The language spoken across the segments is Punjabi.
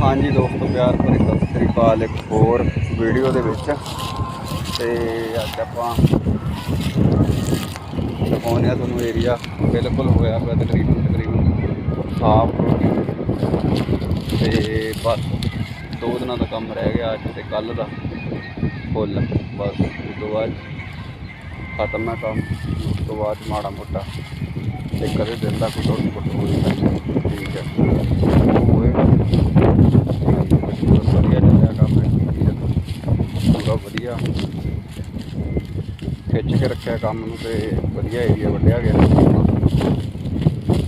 ਹਾਂਜੀ ਦੋਸਤੋ, ਪਿਆਰ ਭਰੀ ਸਤਿ ਸ੍ਰੀ ਅਕਾਲ ਇੱਕ ਹੋਰ ਵੀਡੀਓ ਦੇ ਵਿੱਚ। ਤੇ ਅੱਜ ਆਪਾਂ ਦਿਖਾਉਂਦੇ ਆ ਤੁਹਾਨੂੰ ਏਰੀਆ ਬਿਲਕੁਲ ਹੋਇਆ ਪਿਆ ਤਕਰੀਬਨ ਤਕਰੀਬਨ ਸਾਫ਼ ਤੇ ਬਸ ਦੋ ਦਿਨਾਂ ਦਾ ਕੰਮ ਰਹਿ ਗਿਆ ਅੱਜ ਤੇ ਕੱਲ ਦਾ ਫੁੱਲ। ਬਸ ਉਸ ਤੋਂ ਬਾਅਦ ਖਤਮ ਹੈ ਕੰਮ। ਉਸ ਤੋਂ ਬਾਅਦ ਮਾੜਾ ਮੋਟਾ ਤੇ ਕਦੇ ਦਿਨ ਦਾ ਕੋਈ ਟੁੱਟ ਫੁੱਟ ਹੋ ਜਾਂਦਾ। ਠੀਕ ਹੈ ਉਹ ਹੋਏਗਾ ਬਸ ਵਧੀਆ ਚੱਲਿਆ ਕੰਮ ਹੈ ਪੂਰਾ ਵਧੀਆ ਖਿੱਚ ਕੇ ਰੱਖਿਆ ਕੰਮ ਨੂੰ ਤੇ ਵਧੀਆ ਏਰੀਆ ਵੱਢਿਆ ਗਿਆ।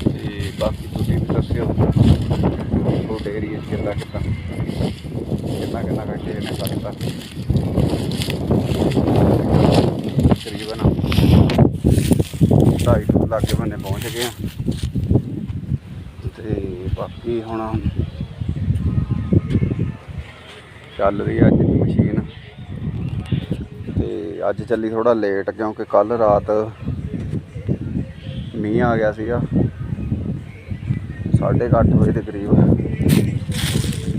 ਤੇ ਬਾਕੀ ਤੁਸੀਂ ਵੀ ਦੱਸਿਓ, ਤੁਹਾਡੇ ਏਰੀਆ ਕਿੱਦਾਂ ਕਿੱਦਾਂ, ਕਿੰਨਾ ਕਿੰਨਾ ਕਰਕੇ ਇਹਨੇ ਕਰਤਾ ਤਕਰੀਬਨ ਢਾਈ ਲੱਖ ਲਾਗੇ ਬੰਨੇ ਪਹੁੰਚ ਗਏ ਆ। ਤੇ ਬਾਕੀ ਹੁਣ ਚੱਲ ਰਹੀ ਆ ਤੇ ਅੱਜ ਚੱਲੀ ਥੋੜਾ ਲੇਟ ਕਿਉਂਕਿ ਕੱਲ ਰਾਤ ਮੀਂਹ ਆ ਗਿਆ ਸੀਗਾ। 8:30 ਵਜੇ ਦੇ ਕਰੀਬ।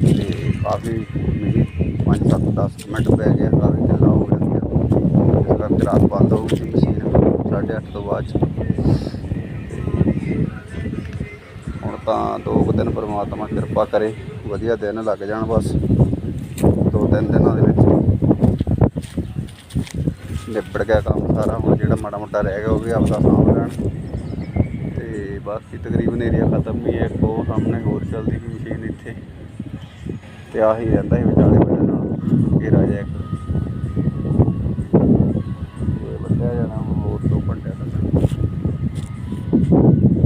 ਤੇ ਕਾਫੀ ਮੀਂਹ 5-7 10 ਮਿੰਟ ਪੈ ਗਿਆ, ਕਾਫੀ ਢਿੱਲਾ ਹੋ ਗਿਆ ਸੀਗਾ। ਇਸ ਕਰਕੇ ਰਾਤ ਬੰਦ ਹੋ ਗਈ ਮਸ਼ੀਨ। 8:30 ਤੋਂ ਬਾਅਦ 'ਚ। ਹੁਣ ਤਾਂ ਦੋ ਕੁ ਦਿਨ ਪਰਮਾਤਮਾ ਕਿਰਪਾ ਕਰੇ, ਵਧੀਆ ਦਿਨ ਲੱਗ ਜਾਣ ਬਸ। ਦੋ ਤਿੰਨ ਦਿਨਾਂ ਦੇ ਨਿਬੜ ਗਿਆ ਕੰਮ ਸਾਰਾ, ਹੁਣ ਜਿਹੜਾ ਮਾੜਾ ਮੋਟਾ ਰਹਿ ਗਿਆ ਉਹ ਵੀ ਆਪਦਾ ਸਾਂਭ ਲੈਣ। ਤੇ ਬਾਕੀ ਤਕਰੀਬਨ ਏਰੀਆ ਖਤਮ ਹੀ ਹੈ, ਇੱਕ ਉਹ ਸਾਹਮਣੇ ਹੋਰ ਚੱਲਦੀ ਵੀ ਮਸ਼ੀਨ ਇੱਥੇ। ਤੇ ਆਹੀ ਰਹਿੰਦਾ ਸੀ ਵਿਚਾਲੇ ਵੱਡੇ ਨਾਲ, ਘੇਰਾ ਜਿਹਾ ਇੱਕ। ਇਹ ਜਾਣਾ ਹੋਰ ਤੋਂ ਵੱਡਿਆ ਕਰਨਾ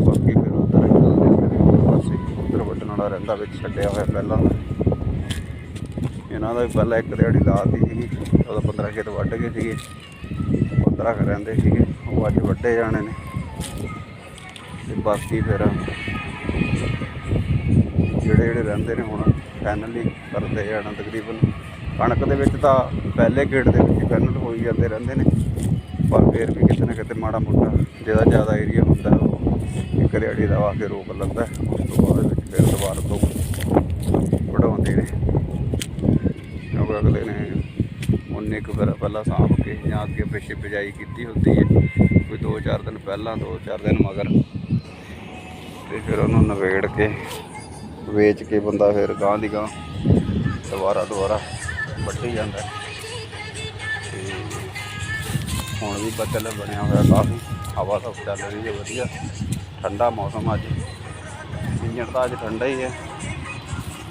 ਬਾਕੀ ਫਿਰ ਉਧਰ ਚੱਲਦੇ ਆ ਪਾਸੇ ਉਧਰ ਵੱਢਣ ਵਾਲਾ ਰਹਿੰਦਾ, ਵਿੱਚ ਛੱਡਿਆ ਹੋਇਆ ਪਹਿਲਾਂ। ਉਹਨਾਂ ਦਾ ਵੀ ਪਹਿਲਾਂ ਇੱਕ ਦਿਹਾੜੀ ਲਾਤੀ ਸੀਗੀ ਉਹਦਾ 15 ਖੇਤ ਵੱਢ ਗਏ ਸੀਗੇ 15 ਕੁ ਰਹਿੰਦੇ ਸੀਗੇ, ਉਹ ਅੱਜ ਵੱਢੇ ਜਾਣੇ ਨੇ। ਤੇ ਬਾਕੀ ਫਿਰ ਜਿਹੜੇ ਜਿਹੜੇ ਰਹਿੰਦੇ ਨੇ ਹੁਣ ਫਾਈਨਲੀ ਕਰਦੇ ਜਾਣਾ ਤਕਰੀਬਨ। ਕਣਕ ਦੇ ਵਿੱਚ ਤਾਂ ਪਹਿਲੇ ਗੇੜ ਦੇ ਵਿੱਚ ਫਾਈਨਲ ਹੋਈ ਜਾਂਦੇ ਰਹਿੰਦੇ ਨੇ, ਪਰ ਫਿਰ ਵੀ ਕਿਤੇ ਨਾ ਕਿਤੇ ਮਾੜਾ ਮੋਟਾ ਜਿਹਦਾ ਜ਼ਿਆਦਾ ਏਰੀਆ ਹੁੰਦਾ, ਉਹ ਇੱਕ ਦਿਹਾੜੀ ਦਾ ਆ ਕੇ ਰੋਕ ਲੈਂਦਾ ਉਸ ਤੋਂ ਬਾਅਦ ਵਿੱਚ ਫਿਰ ਦੁਬਾਰਾ ਤੋਂ ਵਢਾਉਂਦੇ ਨੇ। ਅਗਲੇ ਨੇ ਉਹਨੇ ਕੁ ਫਿਰ ਪਹਿਲਾਂ ਸਾਂਭ ਕੇ ਜਾਂ ਅੱਗੇ ਪਿੱਛੇ ਬਿਜਾਈ ਕੀਤੀ ਹੁੰਦੀ ਹੈ, ਕੋਈ 2-4 ਦਿਨ ਪਹਿਲਾਂ 2-4 ਦਿਨ ਮਗਰ। ਤੇ ਫਿਰ ਉਹਨੂੰ ਨਵੇੜ ਕੇ, ਵੇਚ ਕੇ ਬੰਦਾ ਫਿਰ ਗਾਂ ਦੀ ਗਾਂ ਦੁਬਾਰਾ ਦੁਬਾਰਾ ਵੱਢੀ ਜਾਂਦਾ ਹੈ। ਤੇ ਹੁਣ ਵੀ ਬੱਦਲ ਬਣਿਆ ਹੋਇਆ ਕਾਫੀ, ਹਵਾ ਸਭ ਚੱਲ ਰਹੀ ਹੈ ਵਧੀਆ। ਠੰਡਾ ਮੌਸਮ ਅੱਜ। ਇੰਜਣ ਤਾਂ ਅੱਜ ਠੰਡਾ ਹੀ ਹੈ।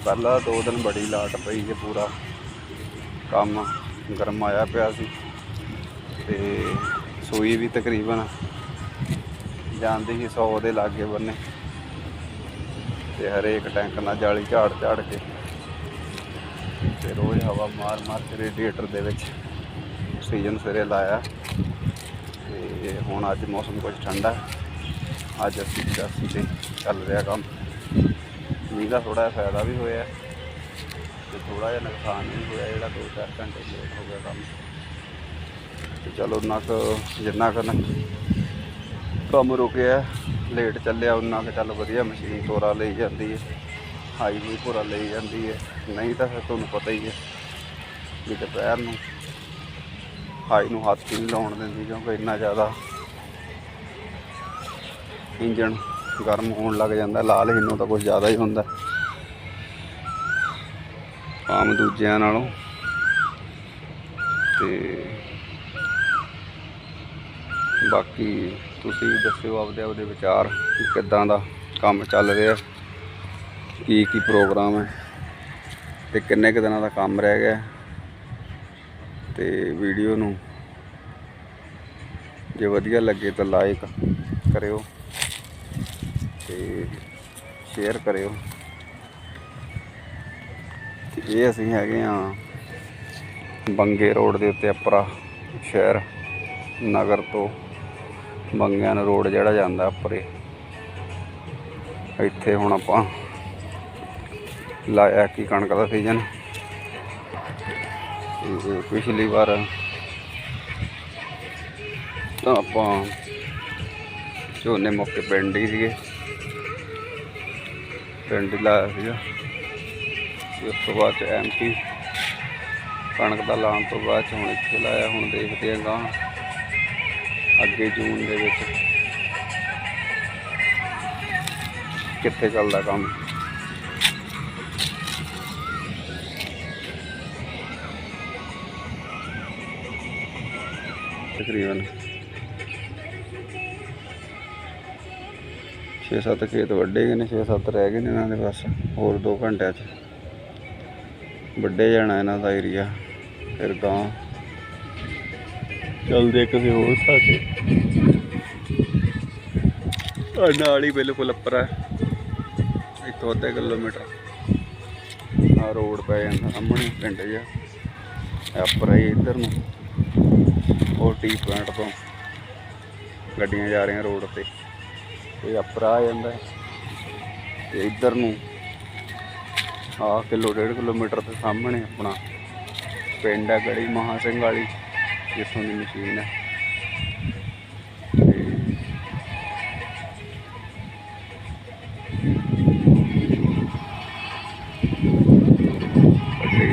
ਪਹਿਲਾਂ ਦੋ ਦਿਨ ਬੜੀ ਲਾਟ ਪਈ ਹੈ ਪੂਰਾ। ਕੰਮ ਗਰਮਾਇਆ ਪਿਆ ਸੀ ਤੇ ਸੂਈ ਵੀ ਤਕਰੀਬਨ ਜਾਂਦੀ ਸੀ 100 ਦੇ ਲਾਗੇ ਬੰਨੇ ਤੇ ਹਰੇਕ ਟੈਂਕ ਨਾਲ ਜਾਲੀ ਝਾੜ ਝਾੜ ਕੇ ਤੇ ਰੋਜ਼ ਹਵਾ ਮਾਰ ਮਾਰ ਕੇ ਰੇਡੀਏਟਰ ਦੇ ਵਿੱਚ ਸੀਜ਼ਨ ਸਵੇਰੇ ਲਾਇਆ ਤੇ ਹੁਣ ਅੱਜ ਮੌਸਮ ਕੁਝ ਠੰਡਾ ਅੱਜ ਅਸੀਂ 85 ਤੇ ਚੱਲ ਰਿਹਾ ਕੰਮ। ਮੀਂਹ ਦਾ ਥੋੜਾ ਜਿਹਾ ਫਾਇਦਾ ਵੀ ਹੋਇਆ। ਤੇ ਥੋੜਾ ਜਿਹਾ ਨੁਕਸਾਨ ਵੀ ਹੋਇਆ ਜਿਹੜਾ 2-4 ਘੰਟੇ ਲੇਟ ਹੋ ਗਿਆ ਕੰਮ। ਤੇ ਚਲੋ ਉਨਾ ਕੁ ਜਿੰਨਾ ਕੁ ਨਾ ਕੰਮ ਰੁਕਿਆ ਲੇਟ ਚੱਲਿਆ ਉਹਨਾਂ ਕੁ, ਚੱਲ ਵਧੀਆ ਮਸ਼ੀਨ ਤੋਰਾ ਲਈ ਜਾਂਦੀ ਹੈ, ਹਾਈ ਵੀ ਪੂਰਾ ਲਈ ਜਾਂਦੀ ਹੈ। ਨਹੀਂ ਤਾਂ ਫਿਰ ਤੁਹਾਨੂੰ ਪਤਾ ਹੀ ਹੈ ਵੀ ਦੁਪਹਿਰ ਨੂੰ ਹਾਈ ਨੂੰ ਹੱਥ ਹੀ ਨਹੀਂ ਲਾਉਣ ਦਿੰਦੀ ਕਿਉਂਕਿ ਇੰਨਾ ਜ਼ਿਆਦਾ ਇੰਜਣ ਗਰਮ ਹੋਣ ਲੱਗ ਜਾਂਦਾ, ਲਾਲ ਹਿੰਨੋਂ ਤਾਂ ਕੁਝ ਜ਼ਿਆਦਾ ਹੀ ਹੁੰਦਾ। ਆਮ ਦੂਜਿਆਂ ਨਾਲੋਂ। ਤੇ ਬਾਕੀ ਤੁਸੀਂ ਵੀ ਦੱਸਿਓ ਆਪਦੇ ਆਪਦੇ ਵਿਚਾਰ, ਕਿ ਕਿੱਦਾਂ ਦਾ ਕੰਮ ਚੱਲ ਰਿਹਾ ਕੀ ਕੀ ਪ੍ਰੋਗਰਾਮ ਹੈ, ਤੇ ਕਿੰਨੇ ਕੁ ਦਿਨਾਂ ਦਾ ਕੰਮ ਰਹਿ ਗਿਆ ਤੇ ਵੀਡੀਓ ਨੂੰ ਜੇ ਵਧੀਆ ਲੱਗੇ ਤਾਂ ਲਾਈਕ ਕਰਿਓ ਤੇ ਸ਼ੇਅਰ ਕਰਿਓ। ਇਹ ਅਸੀਂ ਹੈਗੇ ਆ ਬੰਗੇ ਰੋਡ ਦੇ ਉੱਤੇ ਅਪਰਾ ਸ਼ਹਿਰ, ਨਗਰ ਤੋਂ ਬੰਗਿਆਂ ਨੂੰ ਰੋਡ ਜਿਹੜਾ ਜਾਂਦਾ ਉੱਪਰੇ। ਇੱਥੇ ਹੁਣ ਆਪਾਂ ਲਾਇਆ ਕੀ ਕਣਕ ਦਾ ਸੀਜ਼ਨ ਤੇ ਪਿਛਲੀ ਵਾਰ ਤਾਂ ਆਪਾਂ ਝੋਨੇ ਮੌਕੇ ਪਿੰਡ ਹੀ ਸੀਗੇ। ਪਿੰਡ ਹੀ ਲਾਇਆ ਸੀਗਾ। ਉਸ ਤੋਂ ਬਾਅਦ ਚ ਐਮਪੀ ਕਣਕ ਦਾ ਲਾਉਣ ਤੋਂ ਬਾਅਦ ਹੁਣ ਇੱਥੇ ਲਾਇਆ, ਹੁਣ ਦੇਖਦੇ ਹਾਂ ਗਾਂ ਅੱਗੇ ਜੂਨ ਦੇ ਵਿੱਚ ਕਿੱਥੇ ਚੱਲਦਾ ਕੰਮ। ਤਕਰੀਬਨ 6-7 ਖੇਤ ਵੱਡੇ ਗਏ ਨੇ 6-7 ਰਹਿ ਗਏ ਨੇ ਇਹਨਾਂ ਦੇ ਬਸ, ਹੋਰ 2 ਘੰਟਿਆਂ 'ਚ। ਵੱਡੇ ਜਾਣਾ ਇਹਨਾਂ ਦਾ ਏਰੀਆ ਫਿਰ ਗਾਂ ਚੱਲਦੇ ਕਿਸੇ ਹੋਰ ਸਾਥੇ ਆ ਨਾਲ ਹੀ ਬਿਲਕੁਲ ਉੱਪਰ ਹੈ। ਇੱਥੋਂ ਅੱਧਾ ਕਿਲੋਮੀਟਰ। ਆ ਰੋਡ ਪੈ ਜਾਂਦਾ, ਸਾਹਮਣੇ ਪਿੰਡ ਜਿਹਾ। ਇਹ ਉੱਪਰ ਹੈ ਇੱਧਰ ਨੂੰ। ਉਹ ਟੀ ਪੁਆਇੰਟ ਤੋਂ ਗੱਡੀਆਂ ਜਾ ਰਹੀਆਂ ਰੋਡ ਤੇ। ਇਹ ਉੱਪਰ ਆ ਜਾਂਦਾ। ਹੈ। ਤੇ ਇੱਧਰ ਨੂੰ। ਆ ਕਿਲੋ, ਡੇਢ ਕਿਲੋਮੀਟਰ ਦੇ ਸਾਹਮਣੇ ਆਪਣਾ ਪਿੰਡ ਹੈ ਗੜੀ ਮਹਾ ਸਿੰਘ ਵਾਲੀ, ਜਿੱਥੋਂ ਦੀ ਮਸ਼ੀਨ ਹੈ। ਤੇ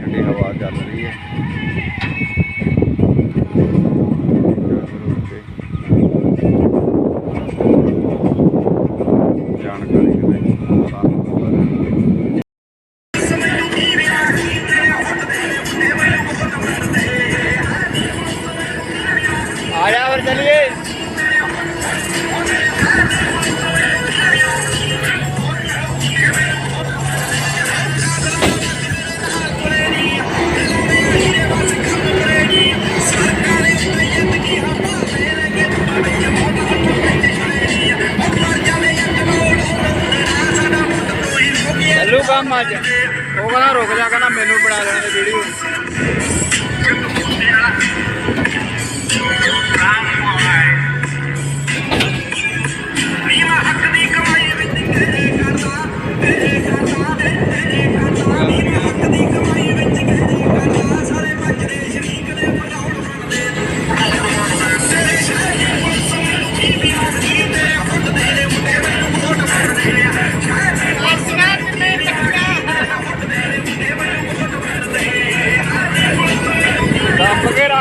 ਠੰਡੀ ਹਵਾ ਚੱਲ ਰਹੀ ਹੈ ਜਾਣਕਾਰੀ ਦੇ ਮੱਝ ਉਹ ਕਹਿੰਦਾ ਰੁਕ ਜਾ ਕਹਿੰਦਾ ਮੈਨੂੰ ਬਣਾ ਲੈਣ ਦੇ ਵੀਡੀਓ।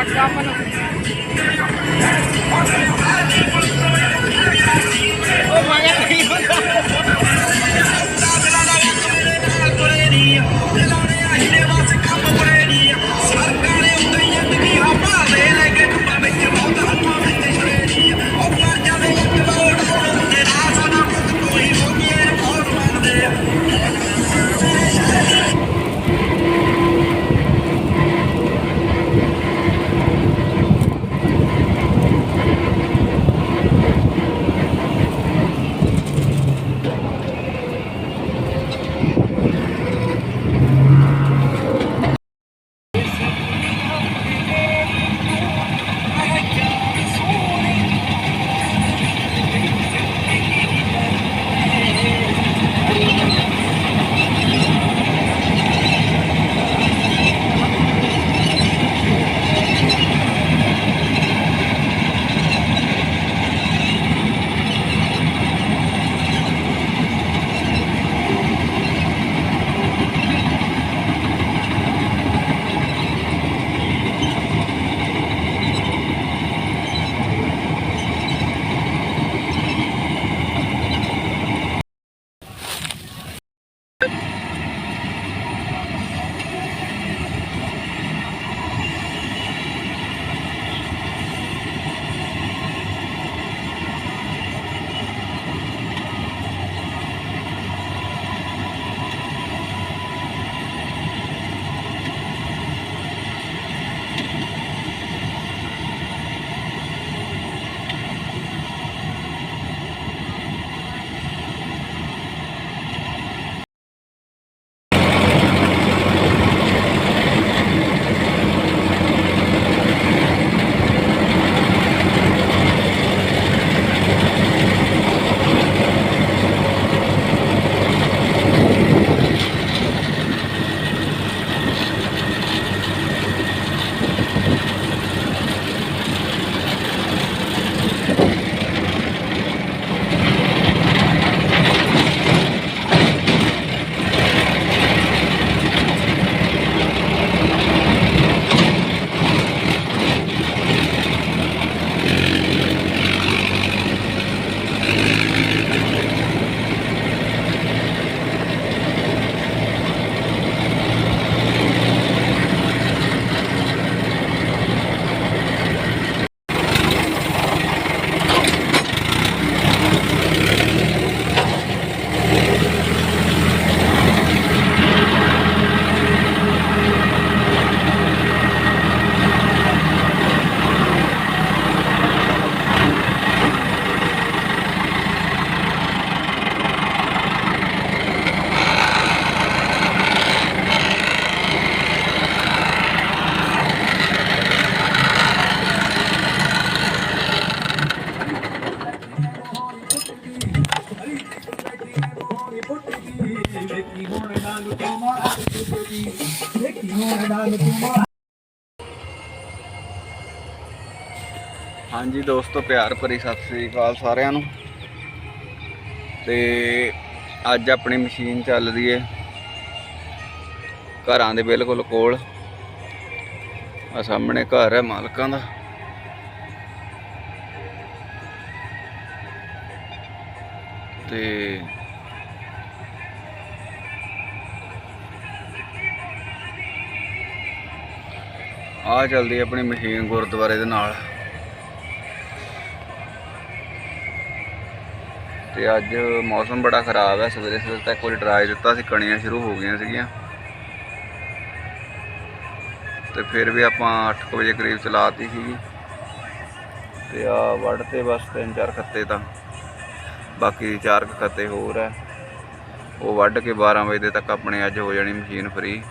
ਦੱਬ ਕੇ ਦੋਸਤੋ, ਪਿਆਰ ਭਰੀ ਸਤਿ ਸ੍ਰੀ ਅਕਾਲ ਸਾਰਿਆਂ ਨੂੰ। ਤੇ ਅੱਜ ਆਪਣੀ ਮਸ਼ੀਨ ਚੱਲਦੀ ਰਹੀ ਏ ਘਰਾਂ ਦੇ ਬਿਲਕੁਲ ਕੋਲ। ਆ ਸਾਹਮਣੇ ਘਰ ਹੈ ਮਾਲਕਾਂ ਦਾ। ਤੇ ਆ ਚੱਲਦੀ ਆਪਣੀ ਮਸ਼ੀਨ ਗੁਰਦੁਆਰੇ ਦੇ ਨਾਲ। ਤੇ ਅੱਜ ਮੌਸਮ ਬੜਾ ਖਰਾਬ ਹੈ, ਸਵੇਰੇ ਸਵੇਰੇ ਤੱਕ ਕੋਈ ਡਰਾਈ ਦਿੱਤਾ ਸੀ, ਕਣੀਆਂ ਸ਼ੁਰੂ ਹੋ ਗਈਆਂ ਸੀਗੀਆਂ। ਤੇ ਫਿਰ ਵੀ ਆਪਾਂ 8 ਵਜੇ ਕਰੀਬ ਚਲਾਤੀ ਸੀਗੀ। ਤੇ ਆ ਵੱਢ ਤੇ ਬਸ ਤਿੰਨ ਚਾਰ ਖੱਤੇ ਤਾਂ। ਬਾਕੀ ਚਾਰ ਕੁ ਖੱਤੇ ਹੋਰ ਹੈ। ਉਹ ਵੱਢ ਕੇ 12 ਵਜੇ ਤੱਕ ਆਪਣੇ ਅੱਜ ਹੋ ਜਾਣੀ ਮਸ਼ੀਨ ਫਰੀ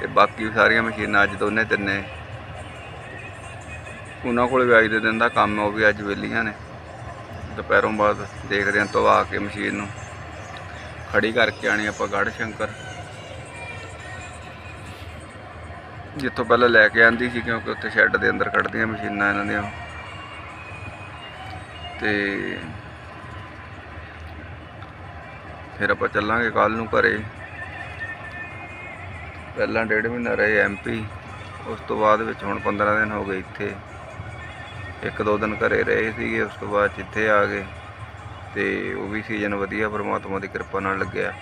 ਤੇ ਬਾਕੀ ਸਾਰੀਆਂ ਮਸ਼ੀਨਾਂ ਅੱਜ ਦੋਨੇ ਤਿੰਨੇ। ਉਹਨਾਂ ਕੋਲ ਵੀ ਅੱਜ ਦੇ ਦਿਨ ਦਾ ਕੰਮ ਉਹ ਵੀ ਅੱਜ ਵਿਹਲੀਆਂ ਨੇ। ਦੁਪਹਿਰੋਂ ਬਾਅਦ ਦੇਖਦੇ ਹਾਂ ਧਵਾ ਕੇ ਮਸ਼ੀਨ ਨੂੰ। ਖੜੀ ਕਰਕੇ ਆਣੀ ਆਪਾਂ ਗੜ ਸ਼ੰਕਰ। ਜਿੱਥੋਂ ਪਹਿਲਾਂ ਲੈ ਕੇ ਆਂਦੀ ਸੀ ਕਿਉਂਕਿ ਉੱਥੇ ਸ਼ੈੱਡ ਦੇ ਅੰਦਰ ਕੱਢਦੀਆਂ ਮਸ਼ੀਨਾਂ ਇਹਨਾਂ ਦੀਆਂ। ਤੇ ਫਿਰ ਆਪਾਂ ਚੱਲਾਂਗੇ ਕੱਲ ਨੂੰ ਘਰੇ। ਪਹਿਲਾਂ ਡੇਢ ਮਹੀਨਾ ਰਹੇ ਐਮਪੀ ਉਸ ਤੋਂ ਬਾਅਦ ਵਿੱਚ ਹੁਣ 15 ਦਿਨ ਹੋ ਗਏ ਇੱਥੇ। ਇੱਕ ਦੋ ਦਿਨ ਘਰੇ ਰਹੇ ਸੀਗੇ, ਉਸ ਤੋਂ ਬਾਅਦ 'ਚ ਇੱਥੇ ਆ ਗਏ ਤੇ ਉਹ ਵੀ ਸੀਜ਼ਨ ਵਧੀਆ ਪਰਮਾਤਮਾ ਦੀ ਕਿਰਪਾ ਨਾਲ ਲੱਗਿਆ।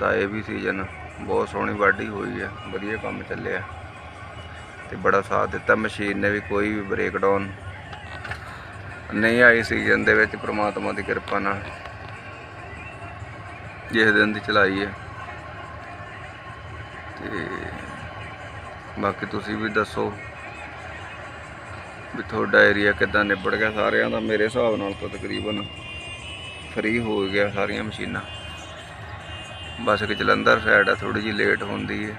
ਤਾਂ ਇਹ ਵੀ ਸੀਜ਼ਨ ਬਹੁਤ ਸੋਹਣੀ ਵਾਢੀ ਹੋਈ ਹੈ ਵਧੀਆ ਕੰਮ ਚੱਲਿਆ। ਤੇ ਬੜਾ ਸਾਥ ਦਿੱਤਾ, ਮਸ਼ੀਨ ਨੇ ਵੀ ਕੋਈ ਵੀ ਬ੍ਰੇਕਡਾਊਨ ਨਹੀਂ ਆਈ ਸੀਜ਼ਨ ਦੇ ਵਿੱਚ ਪ੍ਰਮਾਤਮਾ ਦੀ ਕਿਰਪਾ ਨਾਲ। ਜਿਸ ਦਿਨ ਦੀ ਚਲਾਈ ਹੈ ਤੇ ਬਾਕੀ ਤੁਸੀਂ ਵੀ ਦੱਸੋ ਵੀ ਤੁਹਾਡਾ ਏਰੀਆ ਕਿੱਦਾਂ ਨਿਬੜ ਗਿਆ ਸਾਰਿਆਂ ਦਾ, ਮੇਰੇ ਹਿਸਾਬ ਨਾਲ ਤਾਂ ਤਕਰੀਬਨ ਫ੍ਰੀ ਹੋ ਗਿਆ ਸਾਰੀਆਂ ਮਸ਼ੀਨਾਂ। ਬਸ ਕਿ ਜਲੰਧਰ ਸਾਈਡ ਆ ਥੋੜੀ ਜਿਹੀ ਲੇਟ ਹੁੰਦੀ ਹੈ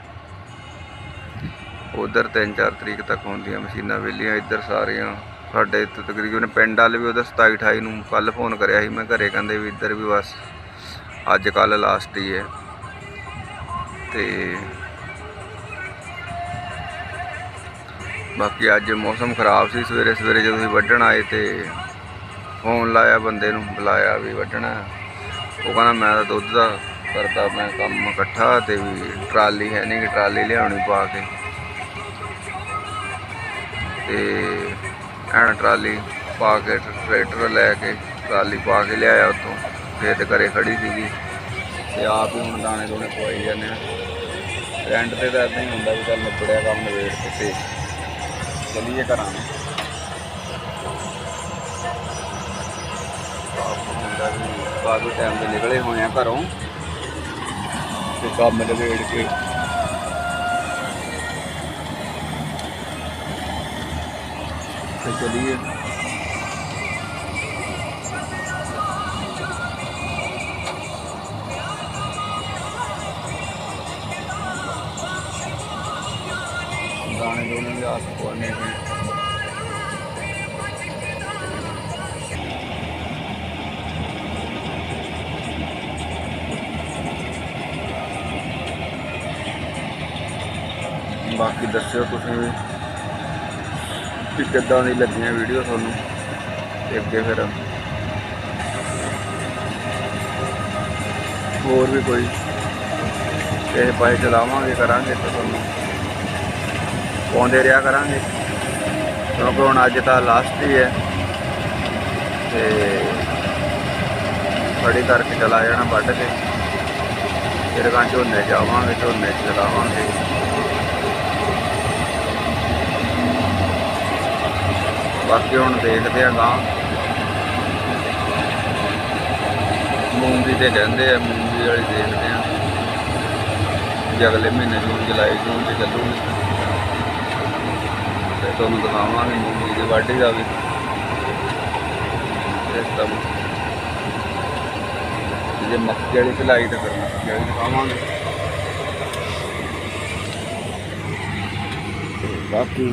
ਉਧਰ 3-4 ਤਰੀਕ ਤੱਕ ਹੁੰਦੀਆਂ ਮਸ਼ੀਨਾਂ ਵਿਹਲੀਆਂ ਇੱਧਰ ਸਾਰੀਆਂ। ਸਾਡੇ ਇੱਥੇ ਤਕਰੀਬਨ ਪਿੰਡ ਵਾਲੇ ਵੀ ਉਧਰ 27-28 ਨੂੰ ਕੱਲ ਫੋਨ ਕਰਿਆ ਸੀ, ਮੈਂ ਘਰੇ ਕਹਿੰਦੇ ਵੀ ਇੱਧਰ ਵੀ ਬਸ ਅੱਜ ਕੱਲ ਲਾਸਟ ਹੀ ਹੈ ਤੇ ਬਾਕੀ ਅੱਜ ਮੌਸਮ ਖਰਾਬ ਸੀ, ਸਵੇਰੇ ਸਵੇਰੇ ਜਦੋਂ ਅਸੀਂ ਵੱਢਣ ਆਏ ਤੇ ਫੋਨ ਲਾਇਆ ਬੰਦੇ ਨੂੰ, ਬੁਲਾਇਆ ਵੀ ਵੱਢਣਾ। ਉਹ ਕਹਿੰਦਾ, ਮੈਂ ਤਾਂ ਦੁੱਧ ਦਾ ਕਰਦਾ, ਮੈਂ ਕੰਮ ਇਕੱਠਾ ਤੇ ਵੀ ਟਰਾਲੀ ਹੈ ਨਹੀਂ ਕਿ ਟਰਾਲੀ ਲਿਆਉਣੀ ਪਾ ਕੇ। ਤੇ ਐਨ ਟਰਾਲੀ ਪਾ ਕੇ, ਟਰੈਕਟਰ ਲੈ ਕੇ ਟਰਾਲੀ ਪਾ ਕੇ ਲਿਆਇਆ ਉੱਥੋਂ, ਫੇਰ ਤੇ ਘਰੇ ਖੜੀ ਸੀਗੀ। ਤੇ ਆਪ ਹੀ ਹੁਣ ਦਾਣੇ ਦੋਣੇ ਪਵਾਈ ਜਾਂਦੇ ਆ। ਰੈਂਟ ਤੇ ਤਾਂ ਇਦਾਂ ਹੀ ਹੁੰਦਾ ਵੀ ਚੱਲ ਨਿਬੜਿਆ ਕੰਮ ਨਵੇੜ ਕੇ ਤੇ ਚਲੀਏ ਘਰਾਂ ਨੂੰ। ਕਾਫੀ ਟਾਈਮ ਦੇ ਨਿਕਲੇ ਹੋਏ ਆ ਘਰੋਂ। ਤੇ ਕੰਮ ਨਵੇੜ ਕੇ। ਤੇ ਚਲੀਏ। ਦੋਨੇ ਵੀ ਬਾਕੀ ਦੱਸਿਓ ਤੁਸੀਂ ਵੀ ਕਿ ਕਿੱਦਾਂ ਦੀ ਲੱਗੀਆਂ ਵੀਡੀਓ ਤੁਹਾਨੂੰ? ਤੇ ਅੱਗੇ ਫਿਰ। ਹੋਰ ਵੀ ਕੋਈ? ਇਹ ਪਾਸੇ ਚਲਾਵਾਂਗੇ, ਕਰਾਂਗੇ ਤਾਂ ਤੁਹਾਨੂੰ। ਪਾਉਂਦੇ ਰਿਹਾ ਕਰਾਂਗੇ। ਕਿਉਂਕਿ ਹੁਣ ਅੱਜ ਤਾਂ ਲਾਸਟ ਹੀ ਹੈ। ਤੇ ਖੜੀ ਕਰਕੇ ਚਲਾ ਜਾਣਾ ਵੱਢ ਕੇ। ਫਿਰ ਗਾਂ ਝੋਨੇ ਜਾਵਾਂਗੇ ਝੋਨੇ ਚਲਾਵਾਂਗੇ ਬਾਕੀ ਹੁਣ ਦੇਖਦੇ ਆ ਗਾਂ। ਮੂੰਗੀ ਤੇ ਕਹਿੰਦੇ ਆ, ਮੂੰਗੀ ਵਾਲੀ ਦੇਖਦੇ ਆ। ਜੇ ਅਗਲੇ ਮਹੀਨੇ ਜੂਨ, ਜੁਲਾਈ, ਜੂਨ 'ਤੇ ਚੱਲੂਗੀ। ਤੁਹਾਨੂੰ ਦਿਖਾਵਾਂਗੇ ਮੂੰਗੀ ਦੇ ਵਾਢੇ ਦਾ ਵੀ। ਸਿਸਟਮ ਜੇ ਮੱਕੀ ਵਾਲੀ ਸਿਲਾਈ ਕਰਨਾ ਜਿਹੜੀ ਦਿਖਾਵਾਂਗੇ। ਬਾਕੀ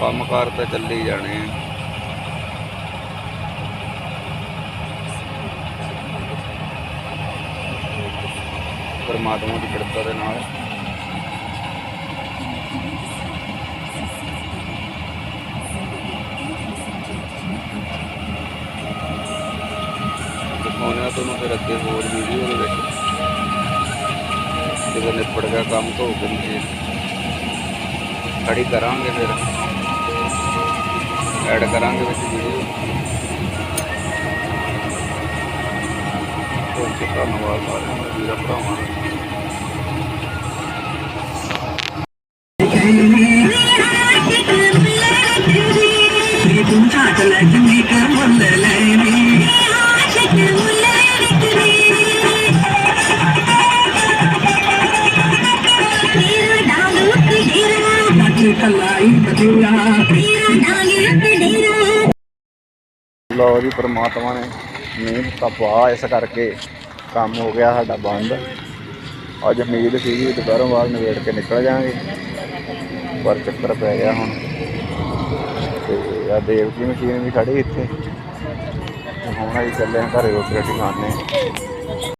ਕੰਮਕਾਰ ਤਾਂ ਚੱਲੀ ਜਾਣੇ ਆ। ਪਰਮਾਤਮਾ ਦੀ ਕਿਰਪਾ ਦੇ ਨਾਲ। ਦਿਖਾਉਂਦੇ ਤੁਹਾਨੂੰ ਫਿਰ ਅੱਗੇ ਹੋਰ ਵੀਡੀਓ ਦੇ ਵਿੱਚ ਜਦੋਂ ਨਿਪਟ ਗਿਆ ਕੰਮ ਧੋ ਕੇ ਜੀ। ਖੜੀ ਕਰਾਂਗੇ ਫਿਰ। ਐਡ ਕਰਾਂਗੇ ਵਿੱਚ ਵੀਡੀਓ ਬਹੁਤ ਧੰਨਵਾਦ ਸਾਰਿਆਂ ਦਾ, ਵੀਰਾਂ, ਭਰਾਵਾਂ ਦਾ। ਕਲਾਈ ਲਓ ਜੀ, ਪਰਮਾਤਮਾ ਨੇ ਮਿਹਨਤ ਤਾਂ ਇਸ ਕਰਕੇ ਕੰਮ ਹੋ ਗਿਆ ਸਾਡਾ ਬੰਦ। ਅੱਜ ਉਮੀਦ ਸੀਗੀ ਦੁਪਹਿਰੋਂ ਬਾਅਦ ਨਵੇੜ ਕੇ ਨਿਕਲ ਜਾਾਂਗੇ ਪਰ ਚੱਕਰ ਪੈ ਗਿਆ ਹੁਣ। ਤੇ ਆ ਦੇਵਕੀ ਮਸ਼ੀਨ ਵੀ ਖੜੀ ਇੱਥੇ। ਹੁਣ ਅਸੀਂ ਚੱਲੇ ਹਾਂ ਘਰੇ ਰੋਟੀ ਰਾਟੀ ਖਾਣੇ